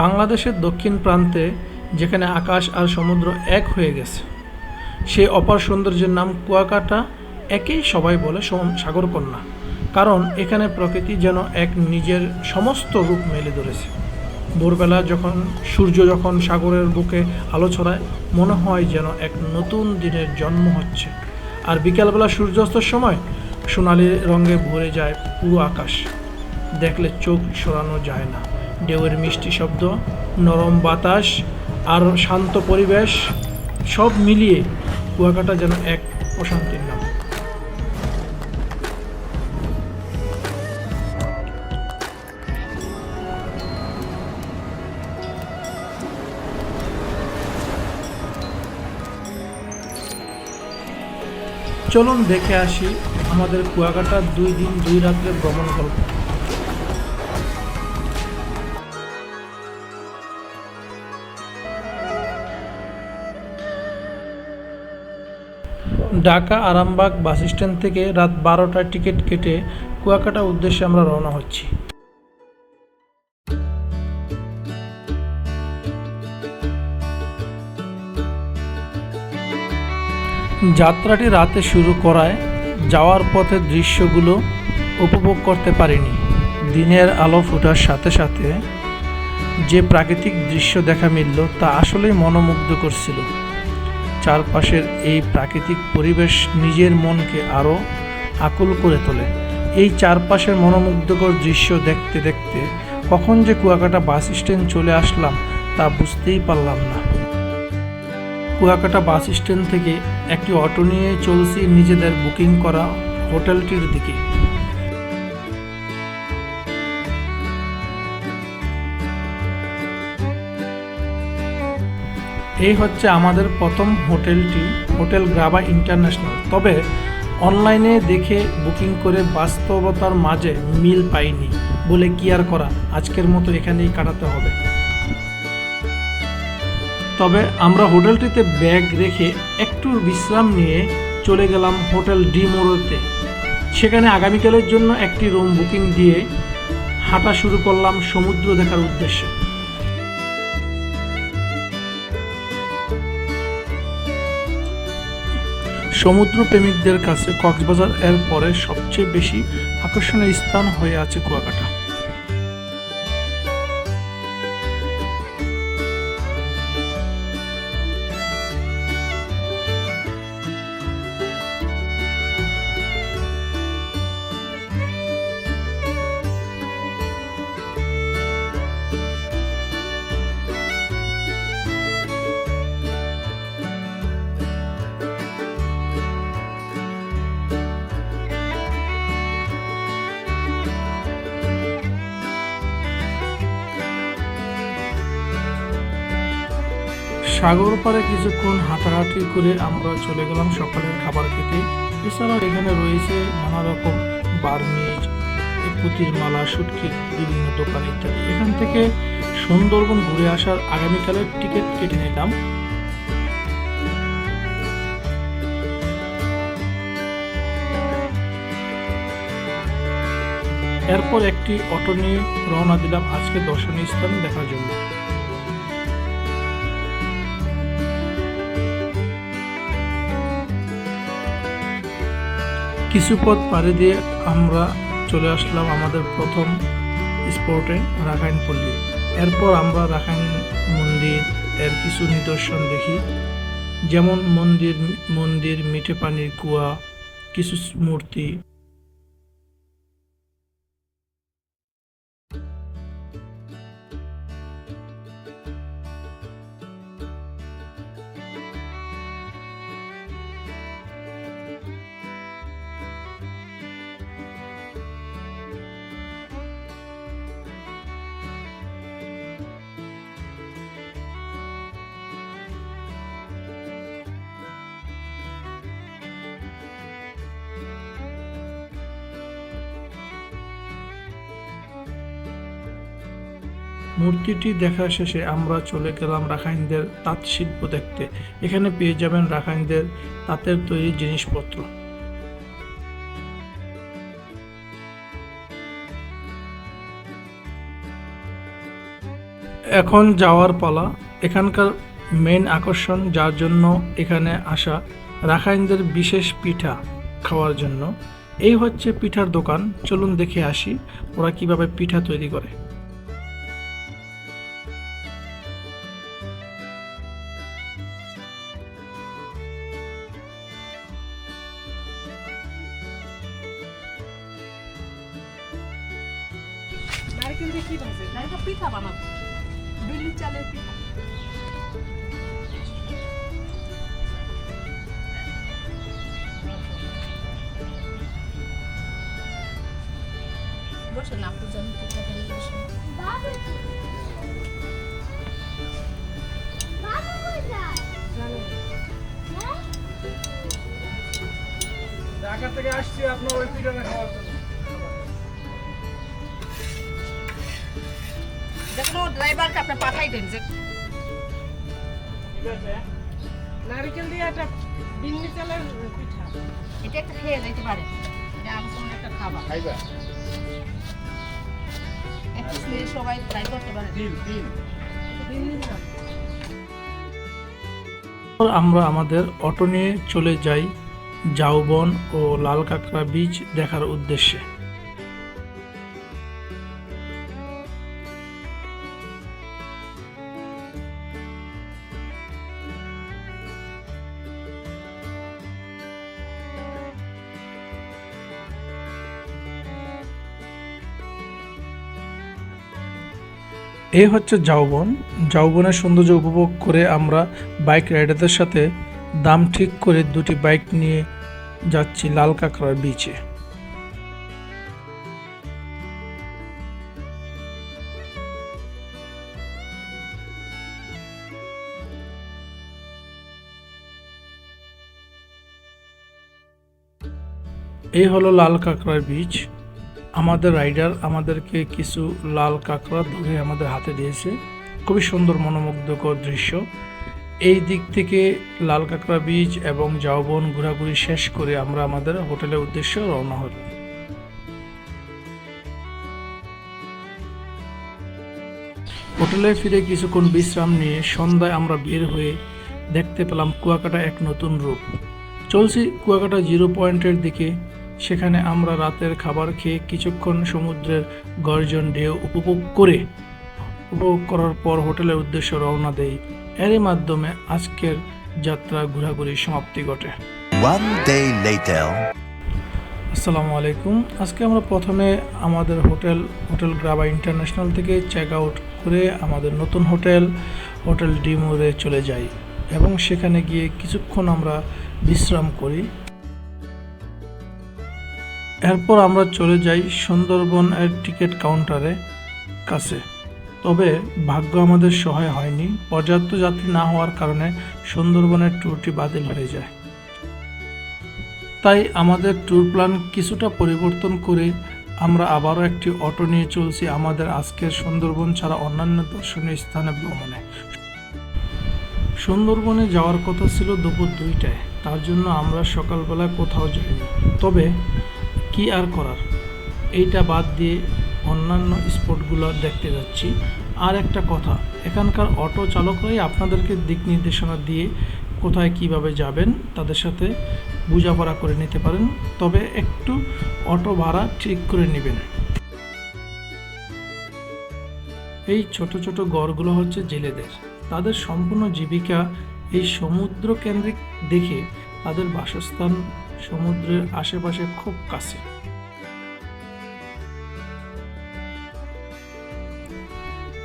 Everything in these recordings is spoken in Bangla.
বাংলাদেশের দক্ষিণ প্রান্তে, যেখানে আকাশ আর সমুদ্র এক হয়ে গেছে, সেই অপার সৌন্দর্যের নাম কুয়াকাটা একেই সবাই বলে সাগরকন্যা। কারণ এখানে প্রকৃতি যেন এক নিজের সমস্ত রূপ মেলে ধরেছে। ভোরবেলা যখন, সূর্য যখন সাগরের বুকে আলো ছড়ায়, মনে হয় যেন এক নতুন দিনের জন্ম হচ্ছে। আর বিকালবেলা সূর্যাস্তের সময়, সোনালি রঙে ভরে যায় পুরো আকাশ। দেখলে চোখ সরানো যায় না। ঢেউয়ের মিষ্টি শব্দ, নরম বাতাস আর শান্ত পরিবেশ, সব মিলিয়ে কুয়াকাটা যেন এক প্রশান্তির নাম। চলুন দেখে আসি আমাদের কুয়াকাটার দুই দিন দুই রাত্রে ভ্রমণ গল্প ঢাকা আরামবাগ বাস স্ট্যান্ড থেকে রাত বারোটায় টিকিট কেটে কুয়াকাটা উদ্দেশ্যে আমরা রওনা হচ্ছি। যাত্রাটি রাতে শুরু করায় যাওয়ার পথে দৃশ্যগুলো উপভোগ করতে পারিনি। দিনের আলো ফোটার সাথে সাথে যে প্রাকৃতিক দৃশ্য দেখা মিলল তা আসলেই মনোমুগ্ধ করছিল চারপাশের এই প্রাকৃতিক পরিবেশ নিজের মনকে আরও আকুল করে তোলে। এই চারপাশের মনোমুগ্ধকর দৃশ্য দেখতে দেখতে কখন যে কুয়াকাটা বাস স্ট্যান্ড চলে আসলাম তা বুঝতেই পারলাম না। কুয়াকাটা বাস স্ট্যান্ড থেকে একটি অটো নিয়ে চলছি নিজেদের বুকিং করা হোটেলটির দিকে। এই হচ্ছে আমাদের প্রথম হোটেলটি, হোটেল গ্রাবা ইন্টারন্যাশনাল। তবে অনলাইনে দেখে বুকিং করে বাস্তবতার মাঝে মিল পাইনি বলে কি আর করা? আজকের মতো এখানেই কাটাতে হবে। তবে আমরা হোটেলটিতে ব্যাগ রেখে একটু বিশ্রাম নিয়ে চলে গেলাম হোটেল ডি মোড়োতে সেখানে আগামীকালের জন্য একটি রুম বুকিং দিয়ে হাঁটা শুরু করলাম সমুদ্র দেখার উদ্দেশ্যে। সমুদ্র প্রেমিকদের কাছে কক্সবাজার এর পরে সবচেয়ে বেশি আকর্ষণীয় স্থান হয়ে আছে কুয়াকাটা। সাগর পাড়ে কিছুক্ষণ হাঁটাহাঁটি করে আমরা চলে গেলাম সকালের খাবার খেতে। এছাড়াও এখানে রয়েছে নানা রকম বার্মিজ পুতির মালা, সুটকি, বিভিন্ন দোকান ইত্যাদি। এখান থেকে সুন্দরবন ঘুরে আসার আগামীকালের টিকিট কেটে নিলাম। এরপর একটি অটো নিয়ে রওনা দিলাম আজকে দর্শনীয় স্থান দেখার জন্য। কিছু পথ পাড়ি দিয়ে আমরা চলে আসলাম আমাদের প্রথম স্পটে, রাখাইন পল্লী। এরপর আমরা রাখাইন মন্দির, এর কিছু নিদর্শন দেখি। যেমন মন্দির মন্দির, মিঠে পানির কুয়া, কিছু মূর্তি মূর্তিটি দেখা শেষে আমরা চলে গেলাম রাখাইনদের তাঁত শিল্প দেখতে। এখানে পেয়ে যাবেন রাখাইনদের তাঁতের তৈরি জিনিসপত্র। এখন যাওয়ার পালা। এখানকার মেন আকর্ষণ, যার জন্য এখানে আসা রাখাইনদের বিশেষ পিঠা খাওয়ার জন্য। এই হচ্ছে পিঠার দোকান। চলুন দেখে আসি ওরা কীভাবে পিঠা তৈরি করে। নারকেল দিয়ে কি ভাজে নারকেল পিঠা চালের পিঠা। থেকে আসছি আপনার ওই পিঠাটা খাওয়ার জন্য। ড্রাইভারকে আপনি পাঠাই দেন যে নারকেল দিয়ে একটা বিন্নি চালের পিঠা। এটা একটা খেয়ে যেতে পারে। এটা আমি কোনো একটা খাবার। খাইবা? সবাই ট্রাই করতে পারে। তিল তিল আমরা আমাদের অটো নিয়ে চলে যাই জাউবন ও লাল কাঁকড়া বীজ দেখার উদ্দেশ্যে। এই হচ্ছে জাউবন জাউবনের সৌন্দর্য উপভোগ করে আমরা বাইক রাইডারদের সাথে দাম ঠিক করে দুটি বাইক নিয়ে যাচ্ছি লাল কাঁকড়ার বিচে এই হলো লাল কাঁকড়ার বীজ আমাদের রাইডার আমাদেরকে কিছু লাল কাঁকড়া ধরে আমাদের হাতে দিয়েছে। খুবই সুন্দর মনোমুগ্ধকর দৃশ্য। এই দিক থেকে লাল কাঁকড়া বীজ এবং জাওবন ঘোরাঘুরি শেষ করে আমরা আমাদের হোটেলের উদ্দেশ্যে রওনা হল হোটেলে ফিরে কিছুক্ষণ বিশ্রাম নিয়ে সন্ধ্যায় আমরা বের হয়ে দেখতে পেলাম কুয়াকাটা এক নতুন রূপ। চলছি কুয়াকাটা জিরো পয়েন্টের দিকে। সেখানে আমরা রাতের খাবার খেয়ে কিছুক্ষণ সমুদ্রের গর্জন ঢেউ উপভোগ করে উপভোগ করার পর হোটেলের উদ্দেশ্যে রওনা দেই। এরই মাধ্যমে আজকের যাত্রা ঘোরাঘুরি সমাপ্তি ঘটে. আসসালামু আলাইকুম। আজকে আমরা প্রথমে আমাদের হোটেল হোটেল গ্রাবা ইন্টারন্যাশনাল থেকে চেক আউট করে আমাদের নতুন হোটেল হোটেল ডিমোরে চলে যাই এবং সেখানে গিয়ে কিছুক্ষণ আমরা বিশ্রাম করি। এরপর আমরা চলে যাই সুন্দরবন এর টিকিট কাউন্টারে কাছে। তবে ভাগ্য আমাদের সহায় হয়নি। পর্যাপ্ত যাত্রী না হওয়ার কারণে সুন্দরবনের ট্যুরটি বাতিল হয়ে যায়। তাই আমাদের ট্যুর প্ল্যান কিছুটা পরিবর্তন করে আমরা আবারও একটি অটো নিয়ে চলছি আমাদের আজকের সুন্দরবন ছাড়া অন্যান্য দর্শনীয় স্থানে ভ্রমণে। সুন্দরবনে যাওয়ার কথা ছিল দুপুর দুইটায়। তার জন্য আমরা সকালবেলা কোথাও যাইনি। তবে কি আর করার? এইটা বাদ দিয়ে অন্যান্য স্পটগুলো দেখতে যাচ্ছি। আর একটা কথা, এখানকার অটো চালকরাই আপনাদেরকে দিক নির্দেশনা দিয়ে কোথায় কীভাবে যাবেন তাদের সাথে বোঝাপড়া করে নিতে পারেন। তবে একটু অটো ভাড়া ঠিক করে নেবেন। এই ছোট ছোট গড়গুলো হচ্ছে জেলেদের। তাদের সম্পূর্ণ জীবিকা এই সমুদ্র কেন্দ্রিক দেখে তাদের বাসস্থান সমুদ্রের আশেপাশে খুব কাছে।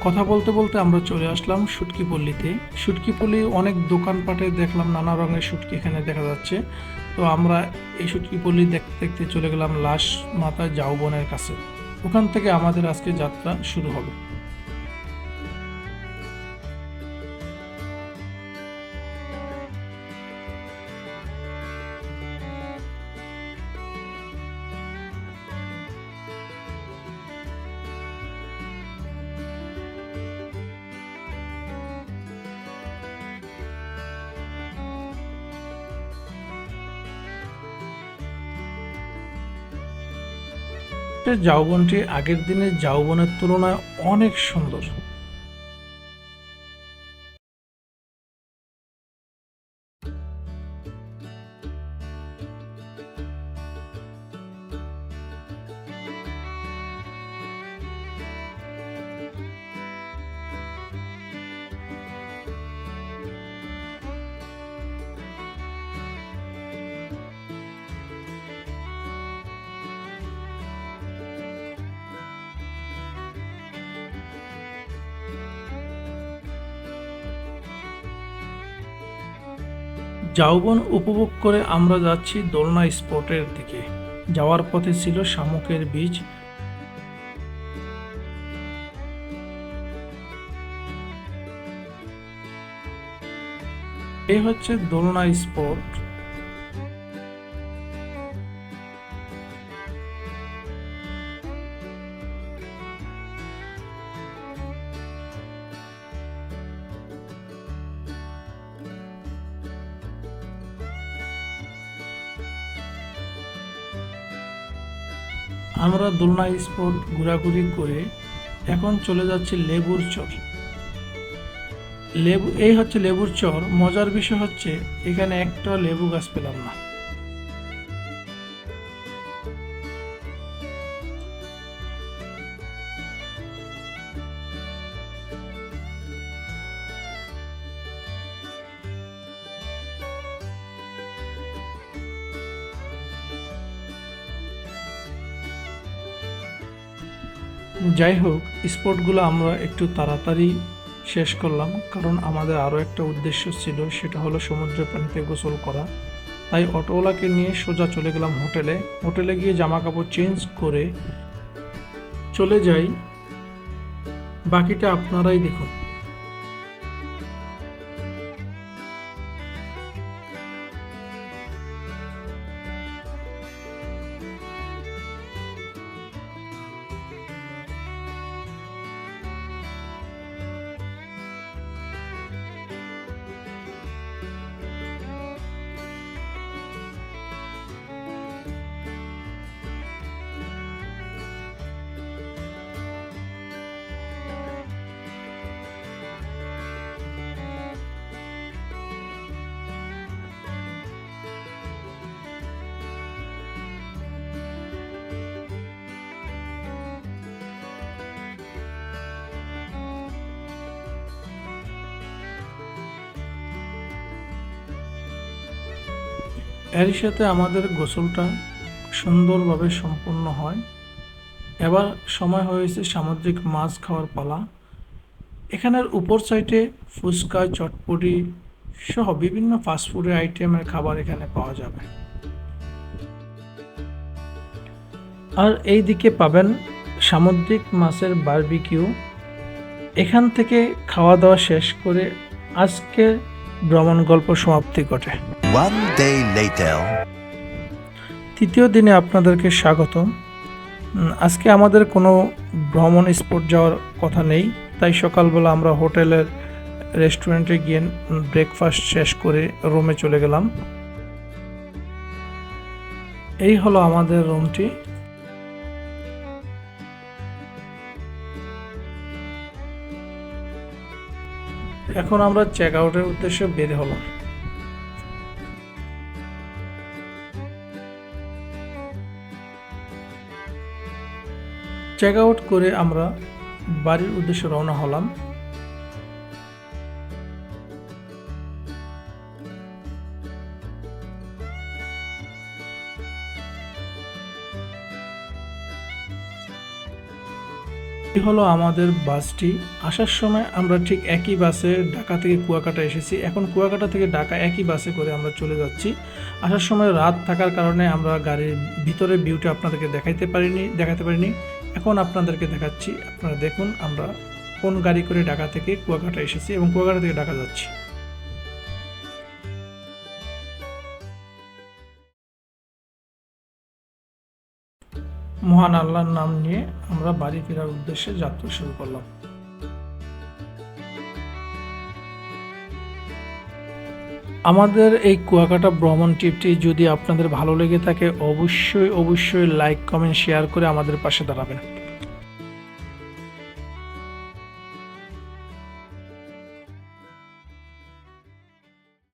কথা বলতে বলতে আমরা চলে আসলাম সুটকিপল্লিতে সুটকিপল্লি অনেক দোকানপাটে দেখলাম নানা রঙের সুটকি এখানে দেখা যাচ্ছে। তো আমরা এই সুটকিপল্লি দেখতে দেখতে চলে গেলাম লাশ মাতা জাউবনের কাছে। ওখান থেকে আমাদের আজকে যাত্রা শুরু হবে। জাউবনটি আগের দিনের জাউবনের তুলনায় অনেক সুন্দর। যৌবন উপভোগ করে আমরা যাচ্ছি দোলনা স্পটের দিকে। যাওয়ার পথে ছিল শামুকের বীজ এই হচ্ছে দোলনা স্পট। দোলনা স্পট ঘোরাঘুরি করে এখন চলে যাচ্ছে লেবুর চর। লেবু, এই হচ্ছে লেবুর চর। মজার বিষয় হচ্ছে, এখানে একটা লেবু গাছ পেলাম না। যাই হোক স্পটগুলো আমরা একটু তাড়াতাড়ি শেষ করলাম, কারণ আমাদের আরও একটা উদ্দেশ্য ছিল, সেটা হলো সমুদ্র পানিতে গোসল করা। তাই অটোওয়ালাকে নিয়ে সোজা চলে গেলাম হোটেলে। হোটেলে গিয়ে জামা কাপড় চেঞ্জ করে চলে যাই। বাকিটা আপনারাই দেখুন। এরই সাথে আমাদের গোসলটা সুন্দরভাবে সম্পূর্ণ হয়। এবার সময় হয়েছে সামুদ্রিক মাছ খাওয়ার পালা। এখানের উপর সাইডে ফুচকা, চটপটি সহ বিভিন্ন ফাস্টফুডের আইটেমের খাবার এখানে পাওয়া যাবে। আর এই দিকে পাবেন সামুদ্রিক মাছের বারবিকিউ এখান থেকে খাওয়া দাওয়া শেষ করে আজকের ভ্রমণ গল্প সমাপ্তি ঘটে। One day later. তৃতীয় দিনে আপনাদেরকে স্বাগতম। আজকে আমাদের কোনো ভ্রমণ স্পট যাওয়ার কথা নেই, তাই সকালবেলা আমরা হোটেলের রেস্টুরেন্টে গিয়ে ব্রেকফাস্ট শেষ করে রুমে চলে গেলাম। এই হলো আমাদের রুমটি। এখন আমরা চেক আউটের উদ্দেশ্যে বের হলাম। চেক আউট করে আমরা বাড়ির উদ্দেশ্যে রওনা হলাম। হলো আমাদের বাসটি। আসার সময় আমরা ঠিক একই বাসে ঢাকা থেকে কুয়াকাটা এসেছি। এখন কুয়াকাটা থেকে ঢাকা একই বাসে করে আমরা চলে যাচ্ছি। আসার সময় রাত থাকার কারণে আমরা গাড়ির ভিতরে ভিউটা আপনাদেরকে দেখাইতে পারিনি দেখাতে পারিনি। এখন আপনাদেরকে দেখাচ্ছি, আপনারা দেখুন আমরা কোন গাড়ি করে ঢাকা থেকে কুয়াকাটা এসেছি এবং কুয়াকাটা থেকে ঢাকা যাচ্ছি। মহান আল্লাহর নাম নিয়ে আমরা বাড়ি ফেরার উদ্দেশ্যে যাত্রা শুরু করলাম। আমাদের এই কুয়াকাটা ভ্রমণ ট্রিপটি যদি আপনাদের ভালো লেগে থাকে, অবশ্যই অবশ্যই লাইক কমেন্ট শেয়ার করে আমাদের পাশে দাঁড়াবেন।